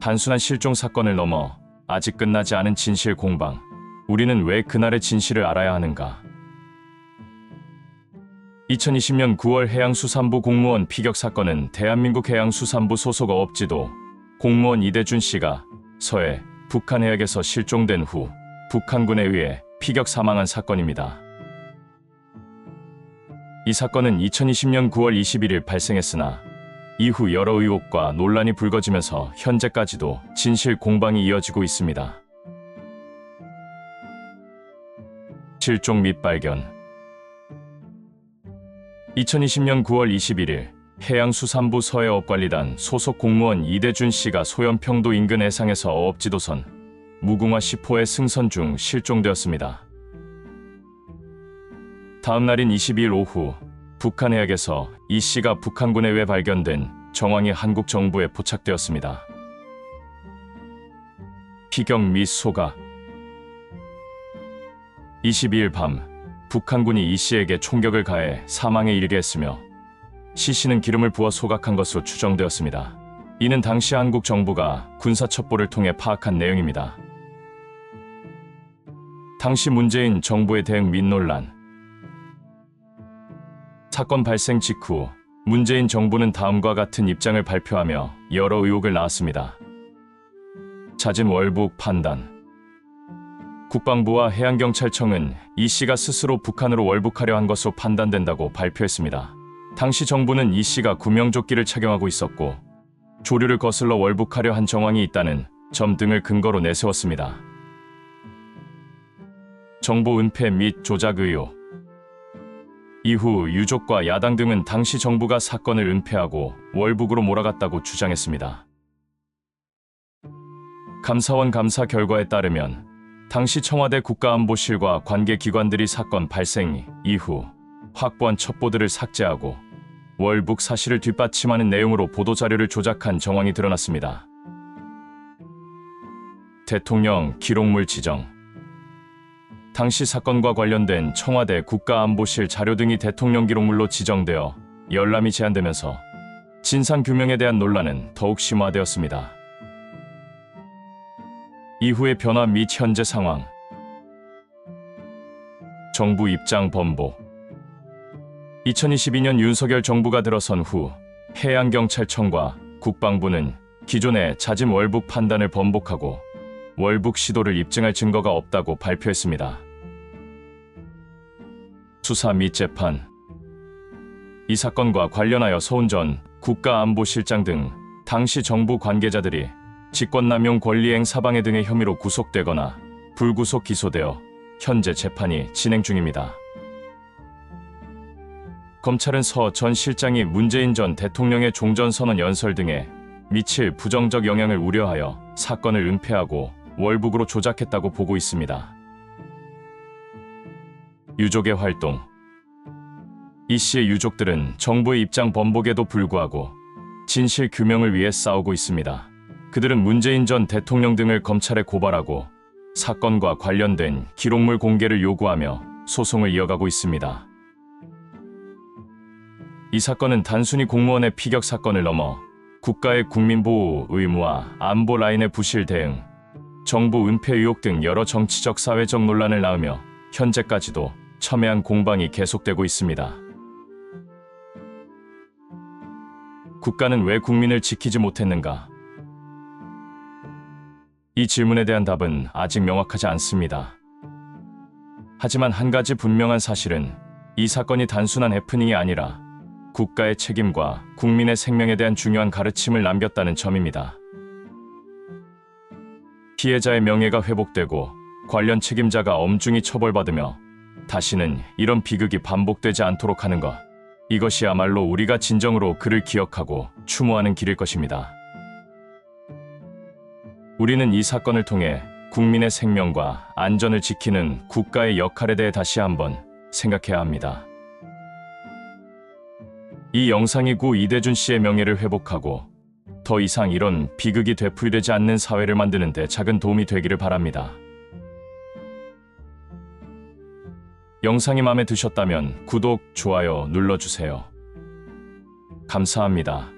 단순한 실종 사건을 넘어 아직 끝나지 않은 진실 공방. 우리는 왜 그날의 진실을 알아야 하는가? 2020년 9월 해양수산부 공무원 피격 사건은 대한민국 해양수산부 소속 어업지도 공무원 이대준 씨가 서해 북한 해역에서 실종된 후 북한군에 의해 피격 사망한 사건입니다. 이 사건은 2020년 9월 21일 발생했으나 이후 여러 의혹과 논란이 불거지면서 현재까지도 진실 공방이 이어지고 있습니다. 실종 및 발견 2020년 9월 21일 해양수산부 서해업관리단 소속 공무원 이대준 씨가 소연평도 인근 해상에서 어업지도선 무궁화 10호의 승선 중 실종되었습니다. 다음 날인 22일 오후 북한 해역에서 이 씨가 북한군에 의해 발견된 정황이 한국 정부에 포착되었습니다. 피격 및 소각 22일 밤 북한군이 이 씨에게 총격을 가해 사망에 이르게 했으며 시 씨는 기름을 부어 소각한 것으로 추정되었습니다. 이는 당시 한국 정부가 군사 첩보를 통해 파악한 내용입니다. 당시 문재인 정부의 대응 및 논란 사건 발생 직후 문재인 정부는 다음과 같은 입장을 발표하며 여러 의혹을 낳았습니다. 잦은 월북 판단 국방부와 해양경찰청은 이 씨가 스스로 북한으로 월북하려 한 것으로 판단된다고 발표했습니다. 당시 정부는 이 씨가 구명조끼를 착용하고 있었고 조류를 거슬러 월북하려 한 정황이 있다는 점 등을 근거로 내세웠습니다. 정보 은폐 및 조작 의혹 이후 유족과 야당 등은 당시 정부가 사건을 은폐하고 월북으로 몰아갔다고 주장했습니다. 감사원 감사 결과에 따르면 당시 청와대 국가안보실과 관계 기관들이 사건 발생 이후 확보한 첩보들을 삭제하고 월북 사실을 뒷받침하는 내용으로 보도자료를 조작한 정황이 드러났습니다. 대통령 기록물 지정 당시 사건과 관련된 청와대 국가안보실 자료 등이 대통령 기록물로 지정되어 열람이 제한되면서 진상 규명에 대한 논란은 더욱 심화되었습니다. 이후의 변화 및 현재 상황 정부 입장 번복 2022년 윤석열 정부가 들어선 후 해양경찰청과 국방부는 기존의 자진 월북 판단을 번복하고 월북 시도를 입증할 증거가 없다고 발표했습니다. 수사 및 재판 이 사건과 관련하여 서훈 전 국가안보실장 등 당시 정부 관계자들이 직권남용 권리행 사방해 등의 혐의로 구속되거나 불구속 기소되어 현재 재판이 진행 중입니다. 검찰은 서 전 실장이 문재인 전 대통령의 종전선언 연설 등에 미칠 부정적 영향을 우려하여 사건을 은폐하고 월북으로 조작했다고 보고 있습니다. 유족의 활동 이 씨의 유족들은 정부의 입장 번복에도 불구하고 진실 규명을 위해 싸우고 있습니다. 그들은 문재인 전 대통령 등을 검찰에 고발하고 사건과 관련된 기록물 공개를 요구하며 소송을 이어가고 있습니다. 이 사건은 단순히 공무원의 피격 사건을 넘어 국가의 국민보호 의무와 안보 라인의 부실 대응, 정부 은폐 의혹 등 여러 정치적 사회적 논란을 낳으며 현재까지도 첨예한 공방이 계속되고 있습니다. 국가는 왜 국민을 지키지 못했는가? 이 질문에 대한 답은 아직 명확하지 않습니다. 하지만 한 가지 분명한 사실은 이 사건이 단순한 해프닝이 아니라 국가의 책임과 국민의 생명에 대한 중요한 가르침을 남겼다는 점입니다. 피해자의 명예가 회복되고 관련 책임자가 엄중히 처벌받으며 다시는 이런 비극이 반복되지 않도록 하는 것. 이것이야말로 우리가 진정으로 그를 기억하고 추모하는 길일 것입니다. 우리는 이 사건을 통해 국민의 생명과 안전을 지키는 국가의 역할에 대해 다시 한번 생각해야 합니다. 이 영상이 구 이대준 씨의 명예를 회복하고 더 이상 이런 비극이 되풀이되지 않는 사회를 만드는 데 작은 도움이 되기를 바랍니다. 영상이 마음에 드셨다면 구독, 좋아요 눌러주세요. 감사합니다.